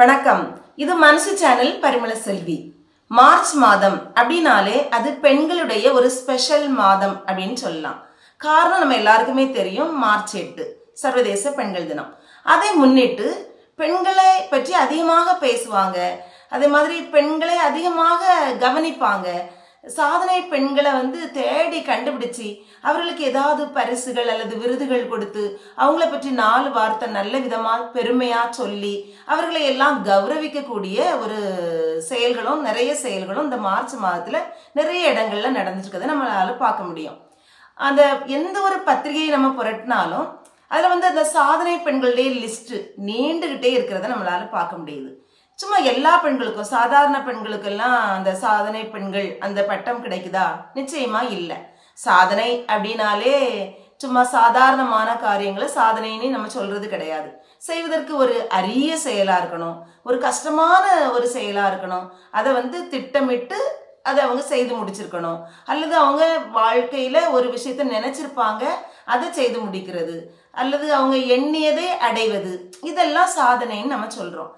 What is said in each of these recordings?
வணக்கம். இது மனசு சேனல் பரிமள செல்வி. மார்ச் மாதம் அப்படின்னாலே அது பெண்களுடைய ஒரு ஸ்பெஷல் மாதம் அப்படின்னு சொல்லலாம். காரணம் நம்ம எல்லாருக்குமே தெரியும் மார்ச் எட்டு சர்வதேச பெண்கள் தினம். அதை முன்னிட்டு பெண்களை பற்றி அதிகமாக பேசுவாங்க. அதே மாதிரி பெண்களை அதிகமாக கவனிப்பாங்க. சாதனை பெண்களை வந்து தேடி கண்டுபிடிச்சு அவர்களுக்கு ஏதாவது பரிசுகள் அல்லது விருதுகள் கொடுத்து அவங்கள பற்றி நாலு வார்த்தை நல்ல விதமாக பெருமையாக சொல்லி அவர்களை எல்லாம் கௌரவிக்கக்கூடிய ஒரு செயல்களும் நிறைய செயல்களும் இந்த மார்ச் மாதத்தில் நிறைய இடங்கள்ல நடந்துருக்கதை நம்மளால் பார்க்க முடியும். அந்த எந்த ஒரு பத்திரிகையை நம்ம புரட்டினாலும் அதில் வந்து அந்த சாதனை பெண்களுடைய லிஸ்ட்டு நீண்டுகிட்டே இருக்கிறத நம்மளால பார்க்க முடியுது. சும்மா எல்லா பெண்களுக்கும் சாதாரண பெண்களுக்கெல்லாம் அந்த சாதனை பெண்கள் அந்த பட்டம் கிடைக்குதா? நிச்சயமா இல்லை. சாதனை அப்படின்னாலே சும்மா சாதாரணமான காரியங்களை சாதனைன்னு நம்ம சொல்றது கிடையாது. செய்வதற்கு ஒரு அரிய செயலாக இருக்கணும். ஒரு கஷ்டமான ஒரு செயலாக இருக்கணும். அதை வந்து திட்டமிட்டு அதை அவங்க செய்து முடிச்சிருக்கணும். அல்லது அவங்க வாழ்க்கையில் ஒரு விஷயத்த நினச்சிருப்பாங்க அதை செய்து முடிக்கிறது. அல்லது அவங்க எண்ணியதை அடைவது. இதெல்லாம் சாதனைன்னு நம்ம சொல்கிறோம்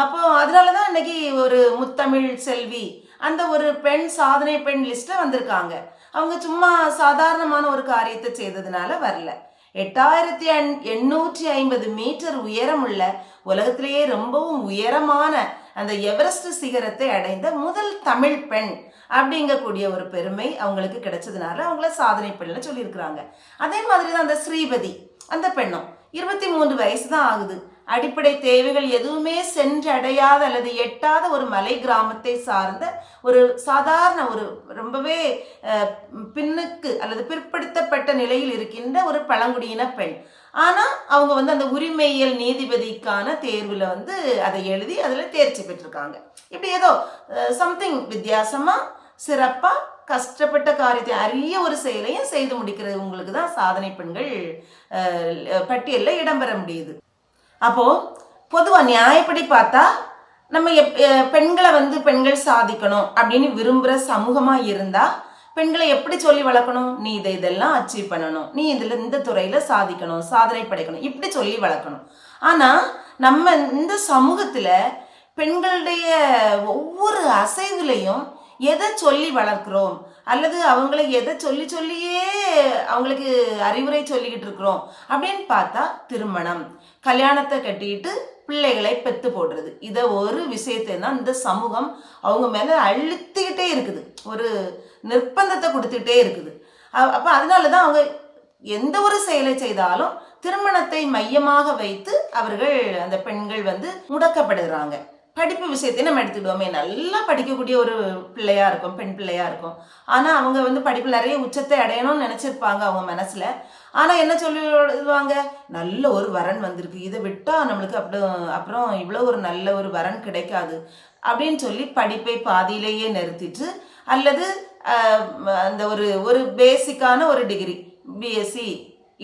அப்போ அதனால தான் இன்னைக்கு ஒரு முத்தமிழ் செல்வி அந்த ஒரு பெண் சாதனை பெண் லிஸ்ட்டில் வந்திருக்காங்க. அவங்க சும்மா சாதாரணமான ஒரு காரியத்தை செய்ததுனால வரல. எட்டாயிரத்தி எண்ணூற்றி ஐம்பது மீட்டர் உயரமுள்ள உலகத்திலேயே ரொம்பவும் உயரமான அந்த எவரெஸ்ட் சிகரத்தை அடைந்த முதல் தமிழ் பெண் அப்படிங்கக்கூடிய ஒரு பெருமை அவங்களுக்கு கிடைச்சதுனால அவங்கள சாதனை பெண்ணில் சொல்லியிருக்கிறாங்க. அதே மாதிரி தான் அந்த ஸ்ரீபதி அந்த பெண்ணும். இருபத்தி மூன்று வயசு தான் ஆகுது. அடிப்படை தேவைகள் எதுவுமே சென்றடையாத அல்லது எட்டாத ஒரு மலை கிராமத்தை சார்ந்த ஒரு சாதாரண ஒரு ரொம்பவே பின்னுக்கு அல்லது பிற்படுத்தப்பட்ட நிலையில் இருக்கின்ற ஒரு பழங்குடியின பெண். ஆனால் அவங்க வந்து அந்த உரிமையியல் நீதிபதிக்கான தேர்வில் வந்து அதை எழுதி அதில் தேர்ச்சி பெற்றிருக்காங்க. இப்படி ஏதோ சம்திங் வித்தியாசமாக சிறப்பாக கஷ்டப்பட்ட காரியத்தை அரிய ஒரு செயலையும் செய்து முடிக்கிறது. உங்களுக்கு தான் சாதனை பெண்கள் பட்டியலில் இடம்பெற முடியுது. அப்போது பொதுவாக நியாயப்படி பார்த்தா நம்ம எப்- பெண்களை வந்து பெண்கள் சாதிக்கணும் அப்படின்னு விரும்புகிற சமூகமாக இருந்தால் பெண்களை எப்படி சொல்லி வளர்க்கணும்? நீ இதை இதெல்லாம் அச்சீவ் பண்ணணும். நீ இதில் இந்த துறையில் சாதிக்கணும் சாதனை படைக்கணும். இப்படி சொல்லி வளர்க்கணும். ஆனால் நம்ம இந்த சமூகத்தில் பெண்களுடைய ஒவ்வொரு அசைவுலையும் எதை சொல்லி வளர்க்குறோம்? அல்லது அவங்களை எதை சொல்லி சொல்லியே அவங்களுக்கு அறிவுரை சொல்லிக்கிட்டு இருக்கிறோம் அப்படின்னு பார்த்தா திருமணம். கல்யாணத்தை கட்டிட்டு பிள்ளைகளை பெத்து போடுறது. இதை ஒரு விஷயத்தை தான் இந்த சமூகம் அவங்க மேலே அழுத்திக்கிட்டே இருக்குது. ஒரு நிர்பந்தத்தை கொடுத்துக்கிட்டே இருக்குது. அப்போ அதனால தான் அவங்க எந்த ஒரு செயலை செய்தாலும் திருமணத்தை மையமாக வைத்து அவர்கள் அந்த பெண்கள் வந்து முடக்கப்படுகிறாங்க படிப்பு விஷயத்தையும் நம்ம எடுத்துக்கிடுவோமே. நல்லா படிக்கக்கூடிய ஒரு பிள்ளையாக இருக்கும் பெண் பிள்ளையாக இருக்கும். ஆனால் அவங்க வந்து படிப்பு நிறைய உச்சத்தை அடையணும்னு நினச்சிருப்பாங்க அவங்க மனசில். ஆனால் என்ன சொல்லிடுவாங்க? நல்ல ஒரு வரன் வந்திருக்கு. இதை விட்டால் நம்மளுக்கு அப்படி அப்புறம் இவ்வளோ ஒரு நல்ல ஒரு வரன் கிடைக்காது அப்படின்னு சொல்லி படிப்பை பாதியிலேயே நிறுத்திட்டு அல்லது அந்த ஒரு ஒரு பேசிக்கான ஒரு டிகிரி பிஎஸ்சி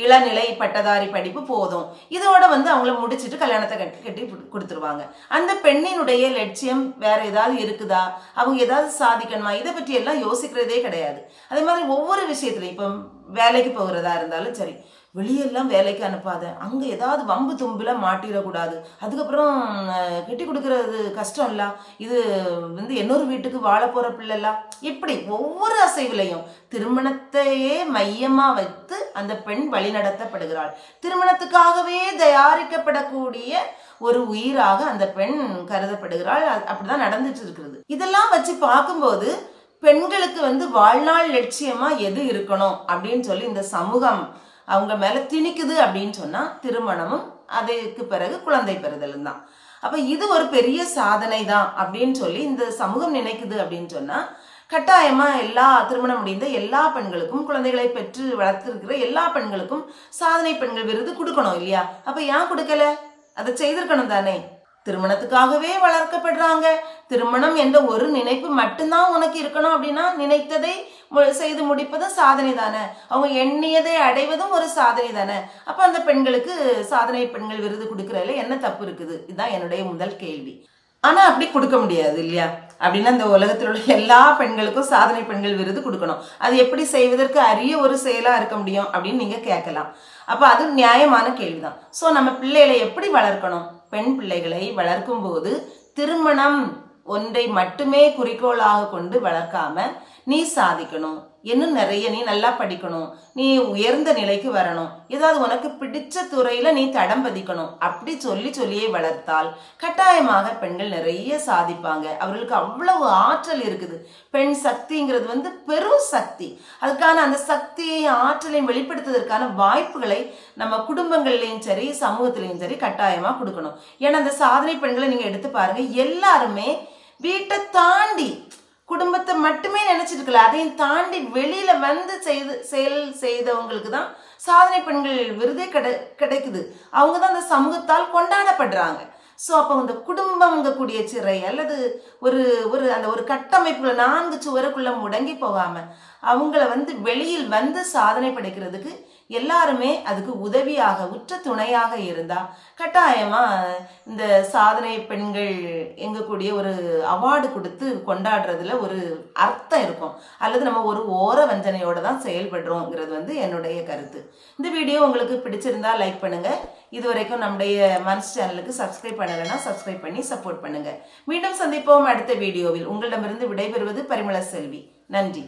இளநிலை பட்டதாரி படிப்பு போதும். இதோட வந்து அவங்கள முடிச்சிட்டு கல்யாணத்தை கட்டி கட்டி கொடுத்துருவாங்க. அந்த பெண்ணினுடைய லட்சியம் வேற ஏதாவது இருக்குதா? அவங்க ஏதாவது சாதிக்கணுமா? இதை பற்றி எல்லாம் யோசிக்கிறதே கிடையாது. அதே மாதிரி ஒவ்வொரு விஷயத்துலையும் இப்போ வேலைக்கு போகிறதா இருந்தாலும் சரி வெளியெல்லாம் வேலைக்கு அனுப்பாத. அங்கே ஏதாவது வம்பு தும்பில் மாட்டிடக்கூடாது. அதுக்கப்புறம் கட்டி கொடுக்கறது கஷ்டம் இல்லை இது வந்து இன்னொரு வீட்டுக்கு வாழ போகிற பிள்ளைலாம் இப்படி ஒவ்வொரு அசைவிலையும் திருமணத்தையே மையமாக வைத்து அந்த பெண் வழிநடத்தப்படுகிறாள். திருமணத்துக்காகவே தயாரிக்கப்படக்கூடிய ஒரு உயிராக அந்த பெண் கருதப்படுகிறாள். அப்படிதான் நடந்துட்டு இருக்கிறது. இதெல்லாம் வச்சு பார்க்கும்போது பெண்களுக்கு வந்து வாழ்நாள் லட்சியமா எது இருக்கணும் அப்படின்னு சொல்லி இந்த சமூகம் அவங்க மேலே திணிக்குது அப்படின்னு சொன்னால் திருமணமும் அதுக்கு பிறகு குழந்தை பெறுதலும் தான். அப்போ இது ஒரு பெரிய சாதனை தான் அப்படின்னு சொல்லி இந்த சமூகம் நினைக்குது அப்படின்னு சொன்னால் கட்டாயமாக எல்லா திருமணம் முடிந்த எல்லா பெண்களுக்கும் குழந்தைகளை பெற்று வளர்த்துருக்கிற எல்லா பெண்களுக்கும் சாதனை பெண்கள் விருது கொடுக்கணும் இல்லையா? அப்போ ஏன் கொடுக்கல? அதை செய்திருக்கணும் தானே. திருமணத்துக்காகவே வளர்க்கப்படுறாங்க. திருமணம் என்ற ஒரு நினைப்பு மட்டும்தான் உனக்கு இருக்கணும் அப்படின்னா நினைத்ததை செய்து முடிப்பதும் சாதனை தானே? அவங்க எண்ணியதை அடைவதும் ஒரு சாதனை தானே? அப்ப அந்த பெண்களுக்கு சாதனை பெண்கள் விருது கொடுக்கறதுல என்ன தப்பு இருக்குது? இதுதான் என்னுடைய முதல் கேள்வி. ஆனா அப்படி கொடுக்க முடியாது இல்லையா? அப்படின்னா அந்த உலகத்தில் உள்ள எல்லா பெண்களுக்கும் சாதனை பெண்கள் விருது கொடுக்கணும். அது எப்படி செய்வதற்கு அரிய ஒரு செயலா இருக்க முடியும் அப்படின்னு நீங்க கேட்கலாம். அப்ப அது நியாயமான கேள்விதான். ஸோ நம்ம பிள்ளைகளை எப்படி வளர்க்கணும்? பெண் பிள்ளைகளை வளர்க்கும் போது திருமணம் ஒன்றை மட்டுமே குறிக்கோளாக கொண்டு வளர்க்காம நீ சாதிக்கணும். இன்னும் நிறைய நீ நல்லா படிக்கணும். நீ உயர்ந்த நிலைக்கு வரணும். ஏதாவது உனக்கு பிடிச்ச துறையில நீ தடம் பதிக்கணும். அப்படி சொல்லி சொல்லியே வளர்த்தால் கட்டாயமாக பெண்கள் நிறைய சாதிப்பாங்க. அவர்களுக்கு அவ்வளவு ஆற்றல் இருக்குது. பெண் சக்திங்கிறது வந்து பெரும் சக்தி. அதுக்கான அந்த சக்தியை ஆற்றலையும் வெளிப்படுத்துவதற்கான வாய்ப்புகளை நம்ம குடும்பங்கள்லையும் சரி சமூகத்திலையும் சரி கட்டாயமா கொடுக்கணும். ஏன்னா அந்த சாதனை பெண்களை நீங்க எடுத்து பாருங்க. எல்லாருமே வீட்டை தாண்டி குடும்பத்தை மட்டுமே நினைச்சிட்டு இருக்கல அதையும் தாண்டி வெளியில வந்து செய்து செயல் செய்தவங்களுக்கு தான் சாதனை பெண்கள் விருதே கிடை கிடைக்குது. அவங்க தான் அந்த சமூகத்தால் கொண்டாடப்படுறாங்க. ஸோ அப்போ அந்த குடும்பங்கக்கூடிய சிறை அல்லது ஒரு ஒரு அந்த ஒரு கட்டமைப்புல நான்கு சுவருக்குள்ள முடங்கி போகாம அவங்கள வந்து வெளியில் வந்து சாதனை படைக்கிறதுக்கு எல்லாருமே அதுக்கு உதவியாக உற்ற துணையாக இருந்தா கட்டாயமா இந்த சாதனை பெண்கள் எங்கக்கூடிய ஒரு அவார்டு கொடுத்து கொண்டாடுறதுல ஒரு அர்த்தம் இருக்கும். அல்லது நம்ம ஒரு ஓர வஞ்சனையோட தான் செயல்படுறோங்கிறது வந்து என்னுடைய கருத்து. இந்த வீடியோ உங்களுக்கு பிடிச்சிருந்தா லைக் பண்ணுங்கள் இது வரைக்கும் நம்முடைய மன்ஸ் சேனலுக்கு சப்ஸ்கிரைப் பண்ணலைன்னா சப்ஸ்கிரைப் பண்ணி சப்போர்ட் பண்ணுங்க. மீண்டும் சந்திப்போம் அடுத்த வீடியோவில். உங்களிடமிருந்து விடைபெறுவது பரிமள செல்வி. நன்றி.